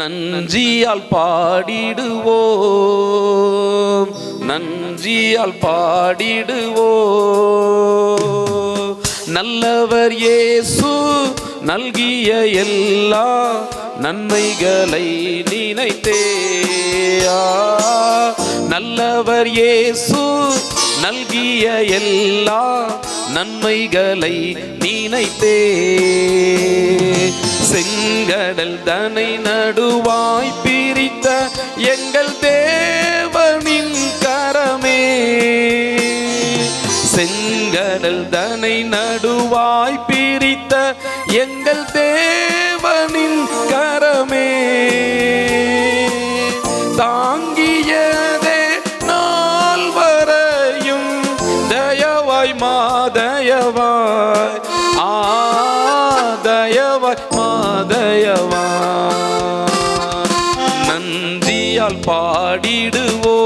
நன்றியால் பாடிடுவோம். நன்றியால் பாடிடுவோம். நல்லவர் இயேசு நல்கிய எல்லா நன்மைகளை நினைத்தேயா. நல்லவர் இயேசு நல்கிய எல்லா நன்மைகளை நினைத்தே. செங்கடல் தனை நடுவாய் பிரித்த எங்கள் தேவனின் கரமே. செங்கடல் தனை நடுவாய் பிரித்த எங்கள் தேவனின் நன்றியால் பாடிடுவோ.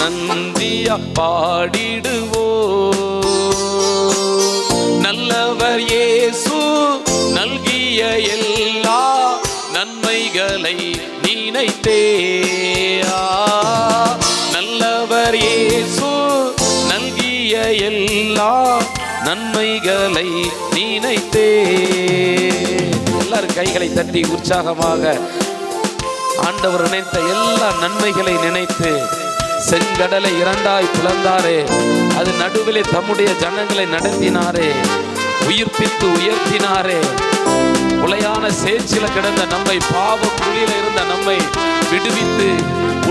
நன்றியா பாடிடுவோ. நல்லவர் இயேசு நல்கிய எல்லா நன்மைகளை நினைத்தே. நல்லவர் இயேசு நல்கிய எல்லா நன்மைகளை நினைத்தே. எல்லாரும் கைகளை தட்டி உற்சாகமாக ஆண்டவர் நினைத்த எல்லா நன்மைகளை நினைத்து செங்கடலை இரண்டாய் பிளந்தாரே. அது நடுவிலே தம்முடைய ஜனங்களை நடத்தினாரே. உயிர்ப்பித்து உயர்த்தினாரே. உலையான சேச்சில கிடந்த நம்மை பாவ குழியில இருந்த நம்மை விடுவித்து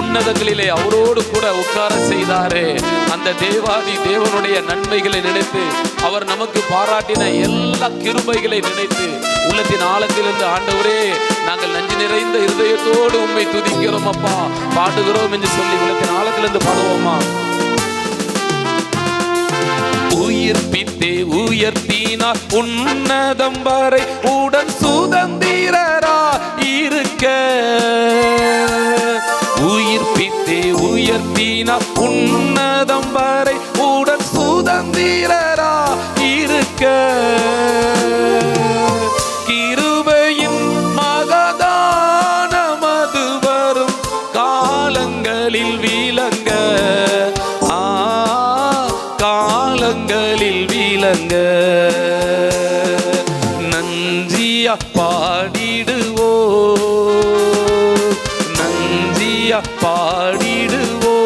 உன்னதங்களிலே அவரோடு கூட உட்கார செய்தாரே. அந்த தேவாதி தேவனுடைய நன்மைகளை நினைத்து அவர் நமக்கு பாராட்டின எல்லா கிருமைகளை நினைத்து உள்ளத்தின் ஆழத்திலிருந்து ஆண்டவரே நாங்கள் நஞ்சு நிறைந்த இருதயத்தோடு உண்மை துதிக்கிறோம் அப்பா. பாடுகிறோம் என்று சொல்லி உள்ளத்தின் ஆழத்திலிருந்து பாடுவோமா? உயிர்ப்பித்தே உயர்த்தினார் உன்னதம் வரை உடன் சுதந்திரரா இருக்க. உயிர்ப்பித்தே உயர்த்தினார் உன்னதம் வரை உடன் சுதந்திர பாதங்களில் விளங்க. நன்றியா பாடிடுவோ. நன்றியா பாடிடுவோ.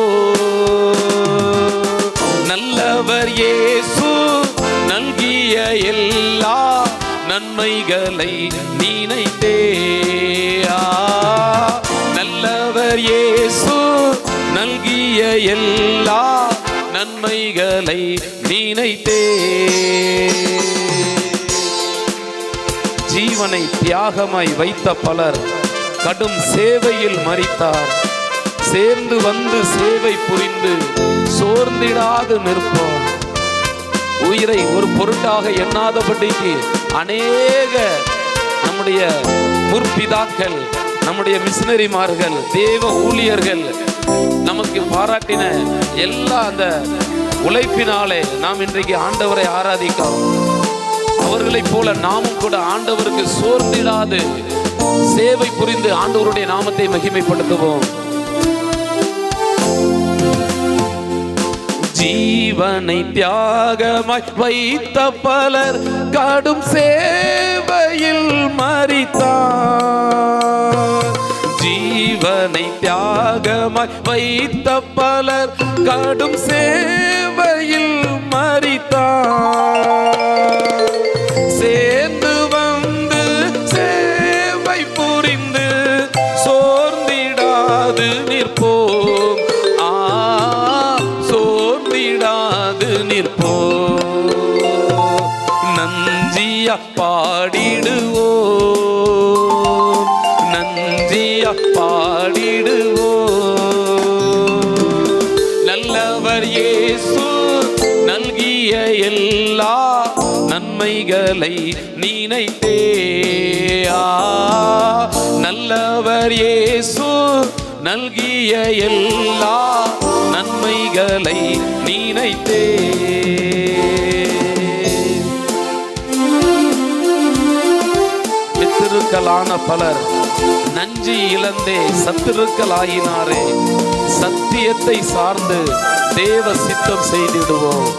நல்லவர் இயேசு நல்கிய எல்லா நன்மைகளை நினைத்தே. நல்லவர் இயேசு நல்கிய எல்லா நன்மைகளை நினைத்தே ஜீவனை தியாகமாய் வைத்த பலர் கடும் சேவையில் மறித்தார் சேர்ந்து வந்து சேவை புரிந்து சோர்ந்திடாது நிற்போம். உயிரை ஒரு பொருட்டாக எண்ணாதபடிக்கு அநேக நம்முடைய முற்பிதாக்கள் நம்முடைய மிஷினரிமார்கள் தேவ ஊழியர்கள் நமக்கு பாராட்டின எல்லா அந்த உழைப்பினாலே நாம் இன்றைக்கு ஆண்டவரை ஆராதிக்கிறோம். அவர்களைப் போல நாமும் கூட ஆண்டவருக்கு சோர்ந்திடாது. சேவை புரிந்து ஆண்டவருடைய நாமத்தை மகிமைப்படுத்துவோம். ஜீவனை தியாகமாய் வைத்த பலர் கடும் சேவையில் மறித்தார் ஜீவனை தியாகமாய் வைத்த பலர் கடும் சேவையில் மறித்தார் சேர்ந்த நன்மைகளை நினைத்தே. நல்லவர் இயேசு நல்கிய எல்லா நன்மைகளை நினைத்தே. பெற்றிருக்கலாம் பலர் நஞ்சு இழந்தே சத்துருக்களாயினாரே. சத்தியத்தை சார்ந்து தேவ சித்தம் செய்திடுவோம்.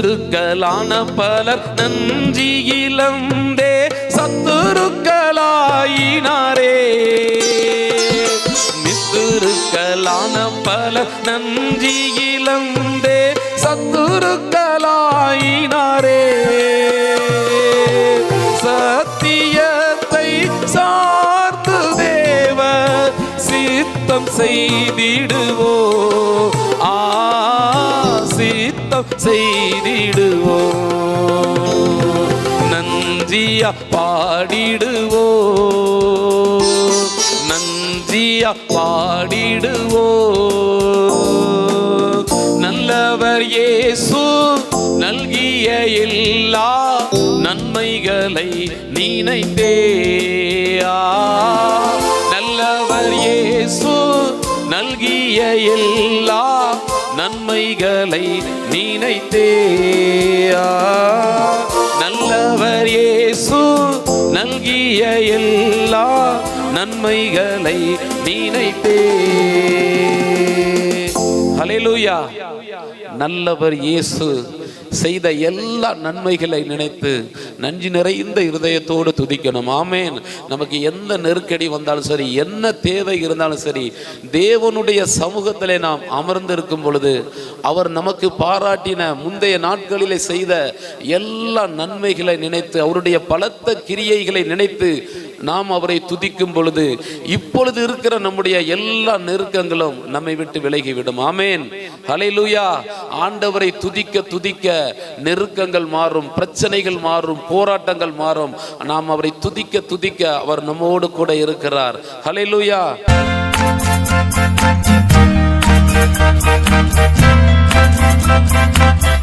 சத்துருக்களான பலர் நஞ்சி இழந்தே சத்துருக்களாயினாரே. மித்துருக்களான பலர் நஞ்சி இழந்தே சத்துருக்களாயினாரே. சத்தியத்தை சார்ந்து தேவ சித்தம் செய்திடுவோ. நாம் செய்திடுவோம். செய்திடுவோ நஞ்சியா பாடிடுவோ நஞ்சியா பாடிடுவோ நல்லவர் இயேசு நல்கிய எல்லா நன்மைகளை நினைத்தேயா. நல்லவர் இயேசு நல்கிய எல்லா நன்மைகளை நினைத்தே. நல்லவர் இயேசு நல்கிய எல்லா நன்மைகளை நினைத்தே. ஹலெலுயா நல்லவர் இயேசு செய்த எல்லா நன்மைகளை நினைத்து நன்றி நிறைந்த இருதயத்தோடு துதிக்கணும். ஆமேன். நமக்கு எந்த நெருக்கடி வந்தாலும் சரி என்ன தேவை இருந்தாலும் சரி தேவனுடைய சமூகத்திலே நாம் அமர்ந்திருக்கும் பொழுது அவர் நமக்கு பாராட்டின முந்தைய நாட்களிலே செய்த எல்லா நன்மைகளை நினைத்து அவருடைய பலத்த கிரியைகளை நினைத்து நாம் அவரை துதிக்கும் பொழுது இப்பொழுது இருக்கிற நம்முடைய எல்லா நெருக்கங்களும் நம்மை விட்டு விலகிவிடும். ஆமேன். ஹலைலூயா ஆண்டவரை துதிக்க துதிக்க நெருக்கங்கள் மாறும் பிரச்சனைகள் மாறும் போராட்டங்கள் மாறும். நாம் அவரை துதிக்க துதிக்க அவர் நம்மோடு கூட இருக்கிறார். Hallelujah Thank